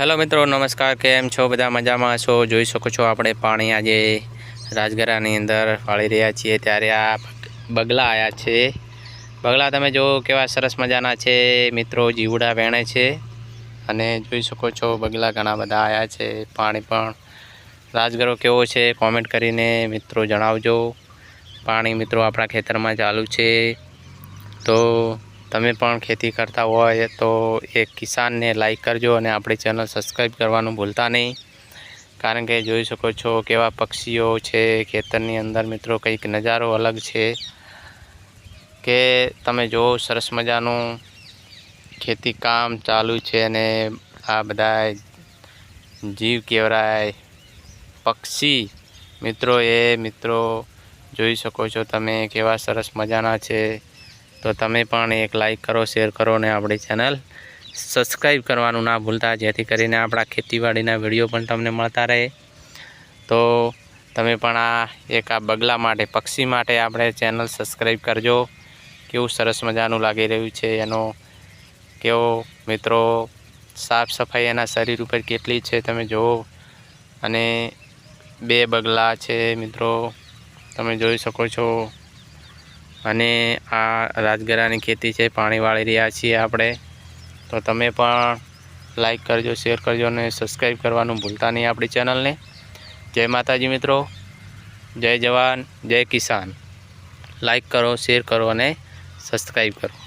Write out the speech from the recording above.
Hello મિત્રો, નમસ્કાર. કેમ છો? બધા મજામાં છો? જોઈ શકો છો આપણે પાણી આજે રાજગરાની અંદર વાળી રહ્યા છીએ. ત્યારે આ બગલા આવ્યા છે. બગલા તમે જો કેવા સરસ મજાના છે. મિત્રો જીવડા વેણે છે. અને જોઈ શકો છો બગલા ઘણા બધા આવ્યા છે. પાણી પણ રાજગરો કેવો છે કોમેન્ટ કરીને મિત્રો જણાવજો. પાણી મિત્રો આપણા ખેતરમાં ચાલુ છે. તો તમે પણ ખેતી કરતા હોય તો એ કિસાનને લાઈક કરજો અને આપણી ચેનલ સબસ્ક્રાઈબ કરવાનું ભૂલતા નહીં. કારણ કે જોઈ શકો છો કેવા પક્ષીઓ છે, ખેતરની અંદર મિત્રો કંઈક નજારો અલગ છે. કે તમે જો સરસ મજાનું ખેતી કામ ચાલુ છે અને આ બધા જીવ કહેવરાય પક્ષી મિત્રો એ મિત્રો જોઈ શકો છો તમે કેવા સરસ મજાના છે. તો તમે પણ એક લાઈક કરો શેર કરો અને આપણી ચેનલ સબસ્ક્રાઈબ કરવાનું ના ભૂલતા, જેથી કરીને આપણા ખેતીવાડીના વીડિયો પણ તમને મળતા રહે. તો તમે પણ આ એક આ બગલા માટે, પક્ષી માટે આપણે ચેનલ સબસ્ક્રાઈબ કરજો. કેવું સરસ મજાનું લાગી રહ્યું છે એનો. કેવો મિત્રો, સાફ સફાઈ એના શરીર ઉપર કેટલી છે તમે જુઓ. અને બે બગલા છે મિત્રો. તમે જોઈ શકો છો. અને આ રાજગરાની ખેતી છે, પાણી વાળી રહ્યા છીએ આપણે. તો તમે પણ લાઈક કરજો શેર કરજો અને સબસ્ક્રાઈબ કરવાનું ભૂલતા નહીં આપણી ચેનલને જય માતાજી મિત્રો. જય જવાન, જય કિસાન. લાઈક કરો શેર કરો અને સબસ્ક્રાઈબ કરો.